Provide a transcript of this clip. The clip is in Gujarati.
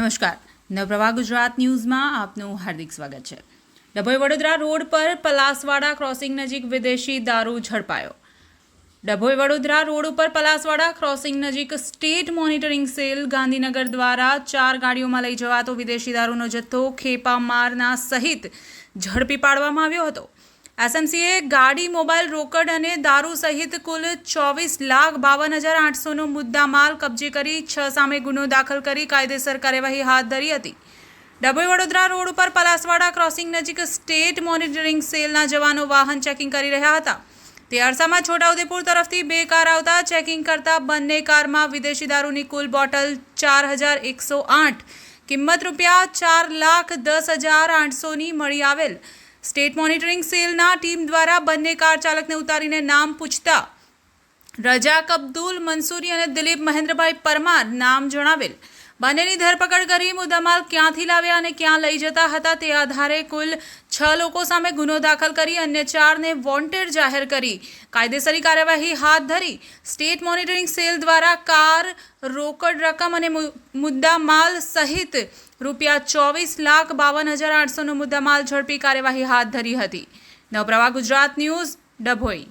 નમસ્કાર. નવપ્રભા ગુજરાત ન્યૂઝમાં આપનું હાર્દિક સ્વાગત છે. ડભોઈ વડોદરા રોડ પર પલાસવાડા ક્રોસિંગ નજીક વિદેશી દારૂ ઝડપાયો. ડભોઈ વડોદરા રોડ ઉપર પલાસવાડા ક્રોસિંગ નજીક સ્ટેટ મોનિટરિંગ સેલ ગાંધીનગર દ્વારા ચાર ગાડીઓમાં લઈ જવાતો વિદેશી દારૂનો જથ્થો ખેપા મારના સહિત ઝડપી પાડવામાં આવ્યો હતો. એસએમસીએ ગાડી, મોબાઈલ, રોકડ અને દારૂ સહિત કુલ ચોવીસ લાખ બાવન હજાર આઠસોનો મુદ્દામાલ કબજે કરી છ સામે ગુનો દાખલ કરી કાયદેસર કાર્યવાહી હાથ ધરી હતી. ડભોઈ વડોદરા રોડ ઉપર પલાસવાડા ક્રોસિંગ નજીક સ્ટેટ મોનિટરિંગ સેલના જવાનો વાહન ચેકિંગ કરી રહ્યા હતા. તે અરસામાં છોટાઉદેપુર તરફથી બે કાર આવતા ચેકિંગ કરતા બંને કારમાં વિદેશી દારૂની કુલ બોટલ ચાર હજાર એકસો આઠ, કિંમત રૂપિયા ચાર લાખ દસ હજાર આઠસોની મળી આવેલ. સ્ટેટ મોનિટરિંગ સેલના ટીમ દ્વારા બંને કાર ચાલકને ઉતારીને નામ પૂછતા રજાક અબ્દુલ મંસૂરી અને દિલીપ મહેન્દ્રભાઈ પરમાર નામ જણાવેલ. બંનેની ધરપકડ કરી મુદ્દામાલ ક્યાંથી લાવ્યા અને ક્યાં લઈ જતા હતા તે આધારે કુલ છ લોકો સામે ગુનો દાખલ કરી અન્ય ચારને વોન્ટેડ જાહેર કરી. કાયદેસરી કાર્યવાહી હાથ ધરી સ્ટેટ મોનિટરિંગ સેલ દ્વારા કાર રોકડ રકમ અને મુદ્દામાલ સહિત રૂપિયા ચોવીસ લાખ બાવન હજાર આઠસોનો મુદ્દામાલ ઝડપી કાર્યવાહી હાથ ધરી હતી. નવપ્રવાહ ગુજરાત ન્યૂઝ, ડભોઈ.